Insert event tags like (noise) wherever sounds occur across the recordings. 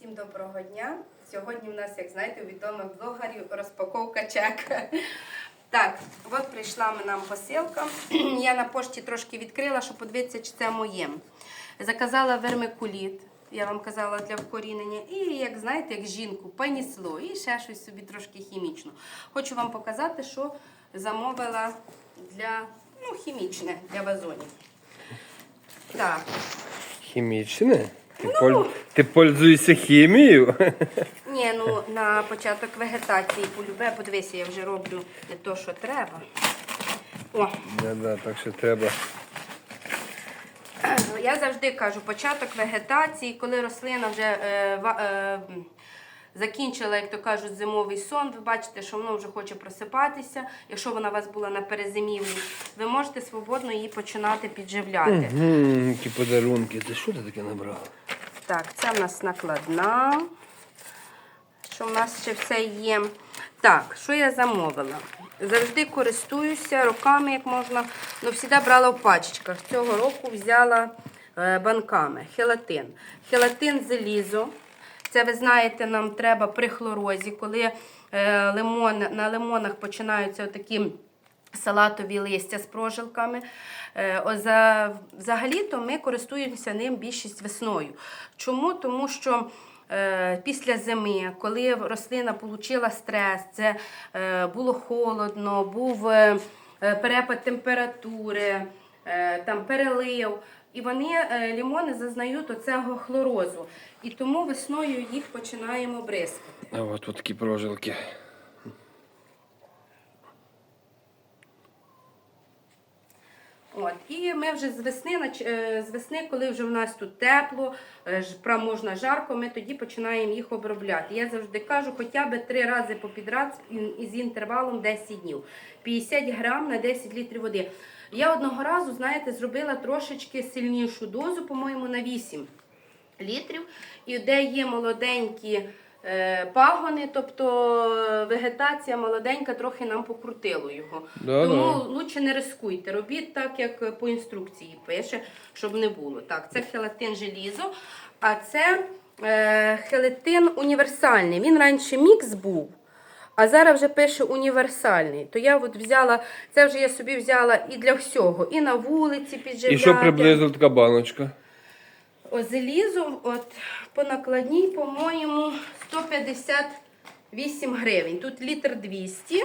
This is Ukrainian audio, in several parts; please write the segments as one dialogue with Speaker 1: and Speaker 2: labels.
Speaker 1: Всім доброго дня. Сьогодні в нас, як знаєте, у відомих блогерів розпаковка чека. Так, от прийшла нам посилка. (clears throat) Я на пошті трошки відкрила, щоб подивитися, чи це моє. Заказала вермикуліт, я вам казала для вкорінення. І, як знаєте, як жінку, панісло, і ще щось собі трошки хімічно. Хочу вам показати, що замовила для ну, хімічне для вазонів. Так,
Speaker 2: Хімічне? Ти, поль... Ти пользуєшся хімією? (laughs)
Speaker 1: Ні, ну на початок вегетації полюбе, подивися, я вже роблю не то, що треба. О,
Speaker 2: Да-да, так що треба.
Speaker 1: я завжди кажу, початок вегетації, коли рослина вже е, е, закінчила, як то кажуть, зимовий сон, ви бачите, що воно вже хоче просипатися. Якщо вона у вас була на перезимівлі, ви можете свободно її починати підживляти.
Speaker 2: Мгм, які подарунки. Ти що ти таке набрала?
Speaker 1: Так, це в нас накладна. Що в нас ще все є? Так, що я замовила? Завжди користуюся руками, як можна. Ну, завжди брала в пачечках. Цього року взяла е, банками. Хелатин. Хелатин залізо. Це, ви знаєте, нам треба при хлорозі, коли е, лимон, на лимонах починаються такі салатові листя з прожилками. Е, Взагалі-то ми користуємося ним більшість весною. Чому? Тому що е, після зими, коли рослина отримала стрес, це е, було холодно, був перепад температури, там перелив. І вони лімони зазнають оцього хлорозу. І тому весною їх починаємо бризкати.
Speaker 2: От тут такі прожилки.
Speaker 1: От, і ми вже з весни, е, з весни, коли вже в нас тут тепло, е, можна жарко, ми тоді починаємо їх обробляти. Я завжди кажу, хоча б три рази по підряд і- із інтервалом 10 днів. 50 грам на 10 літрів води. Я одного разу, знаєте, зробила трошечки сильнішу дозу, по-моєму, на 8 літрів. І де є молоденькі пагони, тобто е, вегетація молоденька, трохи нам покрутило його.
Speaker 2: Да-да.
Speaker 1: Тому лучше не рискуйте. Робіть так, як по інструкції пише, щоб не було. Так, це хелатин желізо, а це е, хелатин універсальний. Він раніше мікс був. А зараз вже пише універсальний. То я от взяла, це вже я собі взяла і для всього, і на вулиці підживляти.
Speaker 2: І що приблизно така баночка?
Speaker 1: О, залізо от, по накладній, по-моєму, 158 гривень. Тут літр 200.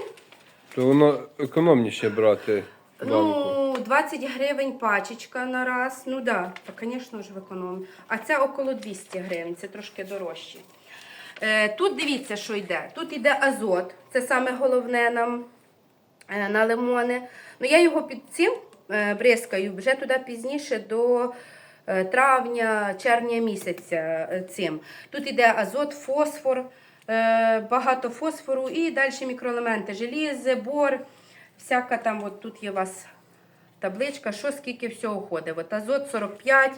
Speaker 2: То воно економніше брати.
Speaker 1: Ну, 20 гривень пачечка на раз. Ну да, так, звісно ж, в економі. А це около 200 гривень, це трошки дорожче. Е, тут дивіться, що йде. Тут йде азот, це саме головне нам е, на лимони. Ну, я його під цим е, бризкаю вже туди пізніше до травня, червня місяця е, цим. Тут йде азот, фосфор, е, багато фосфору і далі мікроелементи, желізи, бор, всяка там, от тут є у вас табличка, що скільки всього ходить. От азот 45,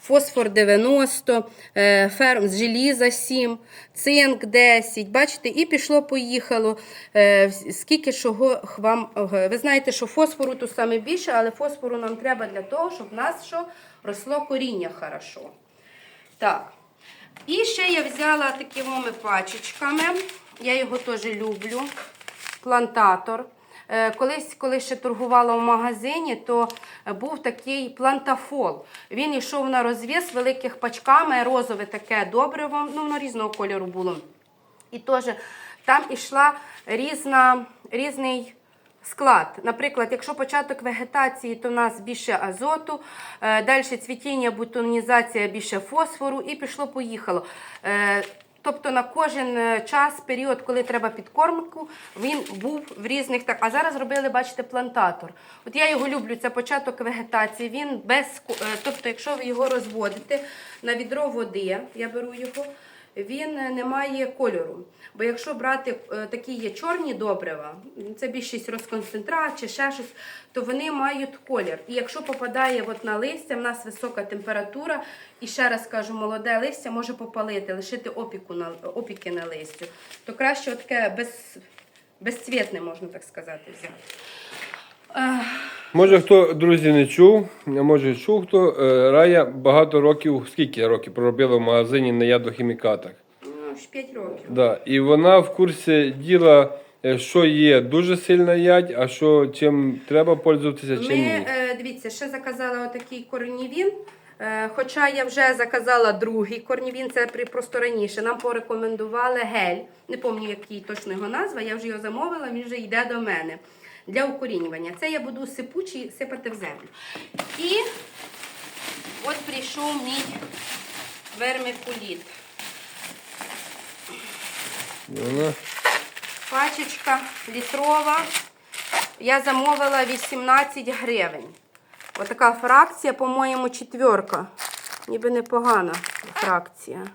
Speaker 1: фосфор 90, е, ферм з желіза 7, цинк 10. Бачите, і пішло-поїхало. Е, Скільки чого вам. е, Ви знаєте, що фосфору тут саме більше, але фосфору нам треба для того, щоб нас що росло коріння хорошо. Так. І ще я взяла такими пачечками. Я його теж люблю. Плантатор. Е, Колись, коли ще торгувала в магазині, то був такий плантафол. Він йшов на розв'яз великих пачками, розове таке добриво, ну воно різного кольору було. І теж там ішла різна, різний склад. Наприклад, якщо початок вегетації, то в нас більше азоту, е, далі цвітіння, бутонізація більше фосфору і пішло-поїхало. Е, Тобто на кожен е, час, період, коли треба підкормку, він був в різних так. А зараз зробили, бачите, плантатор. От я його люблю, це початок вегетації. Він без тобто, якщо ви його розводите на відро води, я беру його, він е, не має кольору. Бо якщо брати е, такі є чорні добрива, це більшість розконцентрат чи ще щось, то вони мають колір. І якщо попадає от на листя, в нас висока температура, і ще раз кажу, молоде листя може попалити, лишити опіку на, опіки на листю, то краще таке без, безцвітне, можна так сказати, взяти.
Speaker 2: Може хто, друзі, не чув, може чув хто. е, Рая багато років, скільки років проробила в магазині на ядохімікатах.
Speaker 1: Ну, ж 5 років.
Speaker 2: Да. І вона в курсі діла, е, що є дуже сильна ядь, а що чим треба пользуватися, чим
Speaker 1: Ми,
Speaker 2: ні.
Speaker 1: е, дивіться, ще заказала отакий корнівін. Е, Хоча я вже заказала другий корнівін, це при- просто раніше. Нам порекомендували гель. Не пам'ятаю, який точно його назва. Я вже його замовила, він вже йде до мене для укорінювання. Це я буду сипучий сипати в землю. І от прийшов мій вермикуліт. Пачечка літрова. Я замовила 18 гривень. Отака фракція, по-моєму, четверка. Ніби непогана фракція.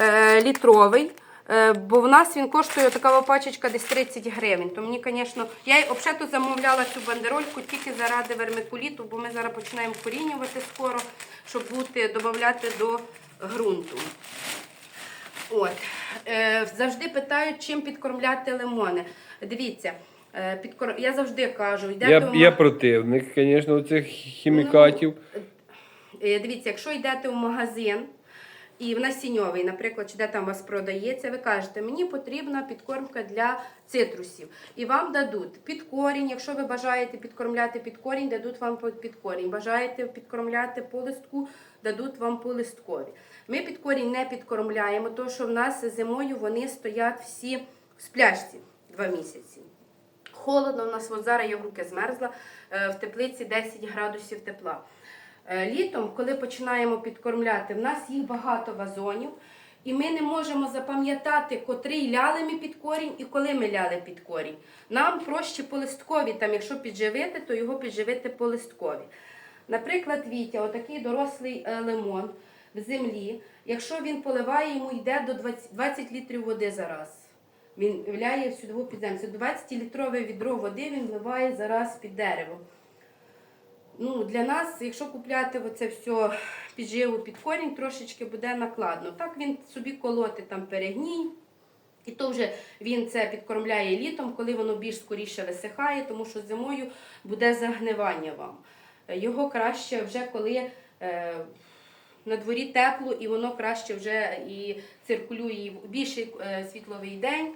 Speaker 1: Е, літровий. Е, бо в нас він коштує така пачечка десь 30 гривень. То мені, звісно, я й взагалі замовляла цю бандерольку тільки заради вермикуліту, бо ми зараз починаємо вкорінювати скоро, щоб бути, додати до ґрунту. От. Е, завжди питають, чим підкормляти лимони. Дивіться, е, підкор... я завжди кажу, йдете
Speaker 2: я,
Speaker 1: в
Speaker 2: я противник, звісно, цих хімікатів.
Speaker 1: Е, Дивіться, якщо йдете в магазин і в насіньовий, наприклад, чи де там у вас продається, ви кажете, мені потрібна підкормка для цитрусів. І вам дадуть під корінь. Якщо ви бажаєте підкормляти під корінь, дадуть вам під корінь. Бажаєте підкормляти по листку, дадуть вам по листкові. Ми під корінь не підкормляємо, тому що в нас зимою вони стоять всі в спляшці два місяці. Холодно, у нас от зараз я в руки змерзла, е, в теплиці 10 градусів тепла. Е, Літом, коли починаємо підкормляти, в нас їх багато вазонів, і ми не можемо запам'ятати, котрий ляли ми під корінь і коли ми ляли під корінь. Нам проще по листкові, там, якщо підживити, то його підживити по листкові. Наприклад, Вітя, отакий дорослий е, лимон в землі, якщо він поливає, йому йде до 20, 20 літрів води за раз. Він вляє всю дву під землю. Це 20-літрове відро води він вливає зараз під дерево. Ну, для нас, якщо купляти оце все підживу під корінь, трошечки буде накладно. Так він собі колоти там перегній. І то вже він це підкормляє літом, коли воно більш скоріше висихає, тому що зимою буде загнивання вам. Його краще вже коли е, на дворі тепло і воно краще вже і циркулює і більший е, світловий день,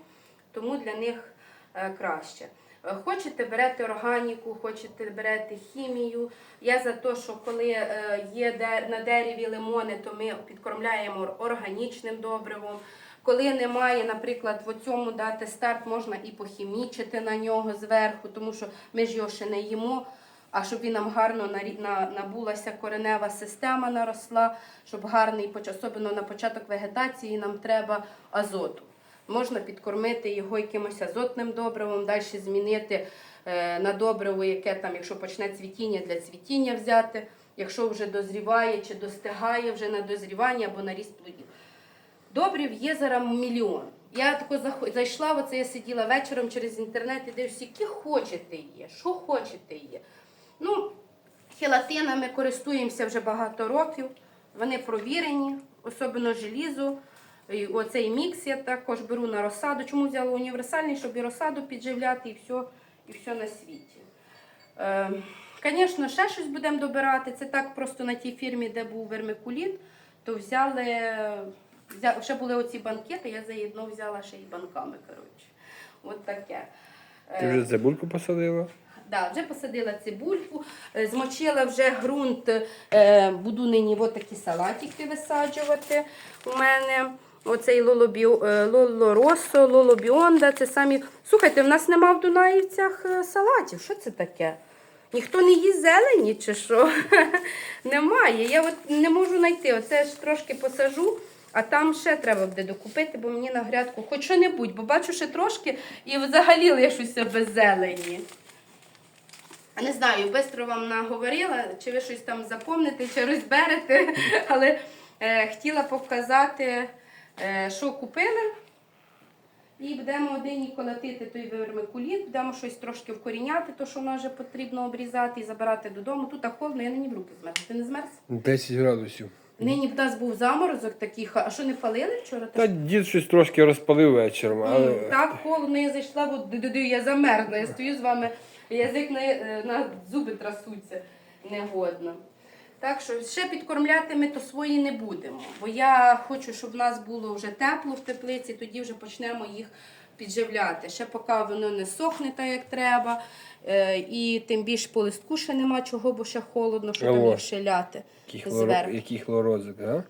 Speaker 1: тому для них е, краще. Е, Хочете, берете органіку, хочете, берете хімію. Я за те, що коли е, є на дереві лимони, то ми підкормляємо органічним добривом. Коли немає, наприклад, в цьому дати старт, можна і похімічити на нього зверху, тому що ми ж його ще не їмо. А щоб він нам гарно набулася коренева система, наросла, щоб гарний, особливо на початок вегетації, нам треба азоту. Можна підкормити його якимось азотним добривом, далі змінити е, на добриво, яке там, якщо почне цвітіння, для цвітіння взяти, якщо вже дозріває чи достигає вже на дозрівання або на ріст плодів. Добрів є зараз мільйон. Я тако зайшла, оце я сиділа вечором через інтернет і дивлюся, які хочете є, що хочете є. Ну, хелатинами користуємося вже багато років. Вони провірені, особливо желізо. І Оцей мікс я також беру на розсаду. Чому взяла універсальний, щоб і розсаду підживляти, і все, і все на світі. Звісно, ще щось будемо добирати. Це так просто на тій фірмі, де був вермикуліт, то взяли, взя- ще були оці банкети, я заєдно взяла ще й банками. коротше. От таке.
Speaker 2: Ти вже цибульку посадила?
Speaker 1: Да, вже посадила цибульку, е, змочила вже ґрунт, е, буду нині от такі салатики висаджувати у мене. Оцей е, лолоросо, лолобіонда, це самі. Слухайте, в нас нема в Дунаївцях е, салатів. Що це таке? Ніхто не їсть зелені чи що? (laughs) Немає. Я от не можу знайти. Оце ж трошки посажу, а там ще треба буде докупити, бо мені на грядку хоч що-небудь, бо бачу ще трошки і взагалі лишуся без зелені. Не знаю, швидко вам наговорила, чи ви щось там запомните, чи розберете, (laughs) але е, хотіла показати, що купили. І будемо один колотити той вермикуліт, будемо щось трошки вкоріняти, то що воно вже потрібно обрізати і забирати додому. Тут так холодно, я нині в руки змерз. Ти не змерз?
Speaker 2: 10 градусів.
Speaker 1: Нині в нас був заморозок такий, а що не палили вчора?
Speaker 2: Та дід щось трошки розпалив вечором, але
Speaker 1: М, Так холодно, я зайшла, от ду-ду-ду, я замерзла. Я стою з вами, язик на, е, на зуби трасуться негодно. Так що ще підкормляти ми то свої не будемо. Бо я хочу, щоб в нас було вже тепло в теплиці, тоді вже почнемо їх підживляти. Ще поки воно не сохне так, як треба. Е, і тим більше по листку ще нема чого, бо ще холодно, щоб
Speaker 2: Алло.
Speaker 1: їх ще ляти зверху.
Speaker 2: Який хлорозик, а?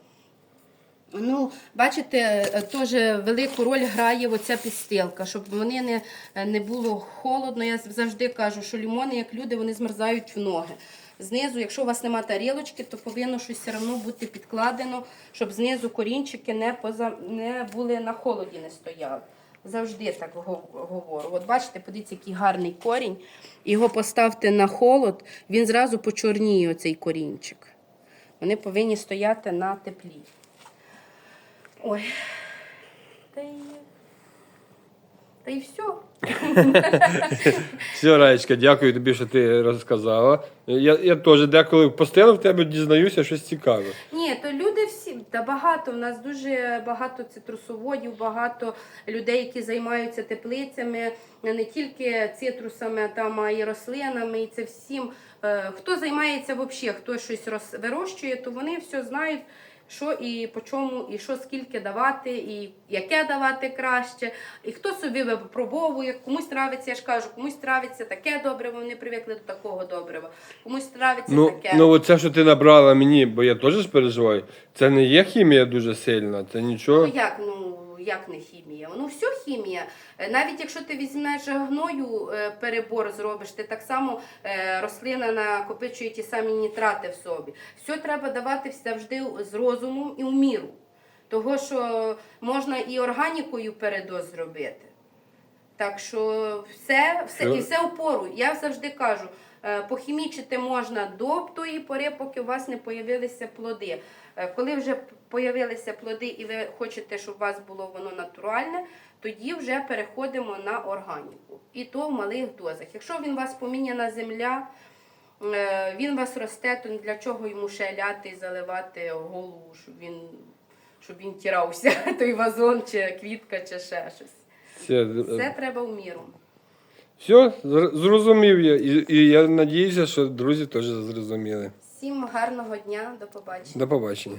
Speaker 1: Ну, бачите, е, теж велику роль грає оця підстилка, щоб вони не, не було холодно. Я завжди кажу, що лімони, як люди, вони змерзають в ноги. Знизу, якщо у вас немає тарілочки, то повинно щось все одно бути підкладено, щоб знизу корінчики не, поза, не були на холоді, не стояли. Завжди так говорю. От бачите, подивіться, який гарний корінь. Його поставте на холод, він зразу почорніє оцей корінчик. Вони повинні стояти на теплі. Ой. Та й, все.
Speaker 2: Все, Раєчка, дякую тобі, що ти розказала. Я, я теж деколи постелив в тебе дізнаюся щось цікаве.
Speaker 1: Ні, то люди всі, та багато. У нас дуже багато цитрусоводів, багато людей, які займаються теплицями, не тільки цитрусами, там, а й рослинами, і це всім. Е, Хто займається взагалі, хто щось роз- вирощує, то вони все знають, що і по чому, і що скільки давати, і яке давати краще. І хто собі випробовує, комусь нравиться, я ж кажу, комусь нравиться таке добриво, вони привикли до такого добрива, комусь нравиться
Speaker 2: Ну,
Speaker 1: таке.
Speaker 2: ну оце, що ти набрала мені, бо я теж переживаю, це не є хімія дуже сильна, це нічого.
Speaker 1: Ну як, ну як не хімія? Ну все хімія. Е, Навіть якщо ти візьмеш гною е, перебор зробиш, ти так само е, рослина накопичує ті самі нітрати в собі. Все треба давати завжди з розумом і в міру. Того, що можна і органікою передоз зробити. Так що все, все, і все в пору. Я завжди кажу, похімічити можна до тої пори, поки у вас не появилися плоди. Е, Коли вже появилися плоди і ви хочете, щоб у вас було воно натуральне, тоді вже переходимо на органіку. І то в малих дозах. Якщо він у вас поміняна земля, е, він у вас росте, то для чого йому ще ляти і заливати голову, щоб він, щоб він тірався, (laughs) той вазон, чи квітка, чи ще щось. Все треба в міру.
Speaker 2: Все зр- зрозумів я. І, і я надіюся, що друзі теж зрозуміли.
Speaker 1: Всім гарного дня, до побачення.
Speaker 2: До побачення.